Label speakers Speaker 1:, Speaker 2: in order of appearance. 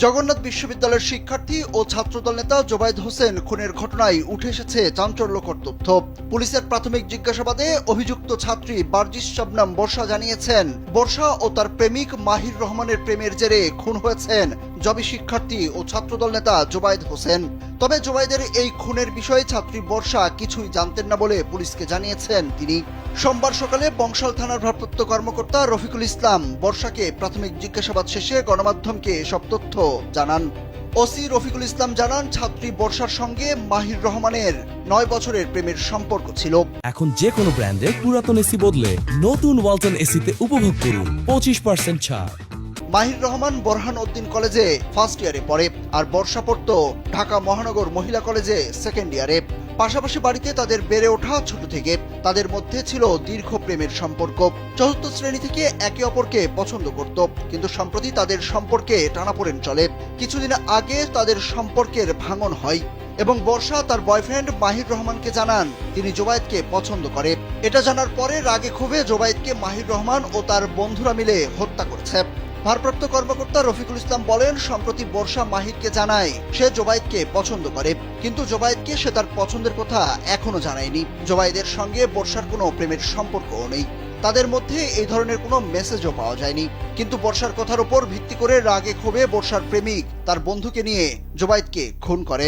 Speaker 1: জগন্নাথ বিশ্ববিদ্যালয়ের শিক্ষার্থী ও ছাত্রদল নেতা জোবায়দ হোসেন খুনের ঘটনায় উঠে এসেছে চাঞ্চল্যকর তথ্য। পুলিশের প্রাথমিক জিজ্ঞাসাবাদে অভিযুক্ত ছাত্রী বার্জিস শবনম বর্ষা জানিয়েছেন, বর্ষা ও তার প্রেমিক মাহির রহমানের প্রেমের জেরে খুন হয়েছেন। জবি শিক্ষার্থী ও ছাত্রদল নেতা জোবাইদ হোসেন। তবে জোবাইদের এই খুনের বিষয়ে ছাত্রী বর্ষা কিছুই জানতেন না বলে পুলিশকে জানিয়েছেন তিনি। সোমবার সকালে বংশাল থানার ভারপ্রাপ্ত কর্মকর্তা রফিকুল ইসলাম বর্ষাকে প্রাথমিক জিজ্ঞাসাবাদ শেষে গণমাধ্যমকে সব তথ্য জানান। ওসি রফিকুল ইসলাম জানান, ছাত্রী বর্ষার সঙ্গে মাহির রহমানের নয় বছরের প্রেমের সম্পর্ক ছিল।
Speaker 2: এখন যে কোনো ব্র্যান্ডের পুরাতন এসি বদলে নতুন ওয়ালটন এসিতে উপভোগ করুন পঁচিশ পার্সেন্ট ছাড়।
Speaker 1: মাহির রহমান বোরহান উদ্দিন কলেজে ফার্স্ট ইয়ারে পড়ে আর বর্ষা পড়ত ঢাকা মহানগর মহিলা কলেজে সেকেন্ড ইয়ারে পাশাপাশি বাড়িতে তাদের বেড়ে ওঠা ছোট থেকে তাদের মধ্যে ছিল দীর্ঘ প্রেমের সম্পর্ক। চতুর্থ শ্রেণি থেকে একে অপরকে পছন্দ করত, কিন্তু সম্প্রতি তাদের সম্পর্কে টানাপোড়েন চলে। কিছুদিন আগে তাদের সম্পর্কের ভাঙন হয় এবং বর্ষা তার বয়ফ্রেন্ড মাহির রহমানকে জানান, তিনি জোবায়েদকে পছন্দ করে। এটা জানার পরে রাগে ক্ষোভে জোবায়েদকে মাহির রহমান ও তার বন্ধুরা মিলে হত্যা করেছে। ভারপ্রাপ্ত কর্মকর্তা রফিকুল ইসলাম বলেন, সম্প্রতি বর্ষা মাহিরকে জানায়, সে জোবায়েদকে পছন্দ করে। কিন্তু জোবায়েদকে সে তার পছন্দের কথা এখনও জানায়নি। জোবায়েদের সঙ্গে বর্ষার কোনো প্রেমের সম্পর্কও নেই। তাদের মধ্যে এই ধরনের কোনো মেসেজও পাওয়া যায়নি। কিন্তু বর্ষার কথার উপর ভিত্তি করে রাগে ক্ষোভে বর্ষার প্রেমিক তার বন্ধুকে নিয়ে জোবায়েদকে খুন করে।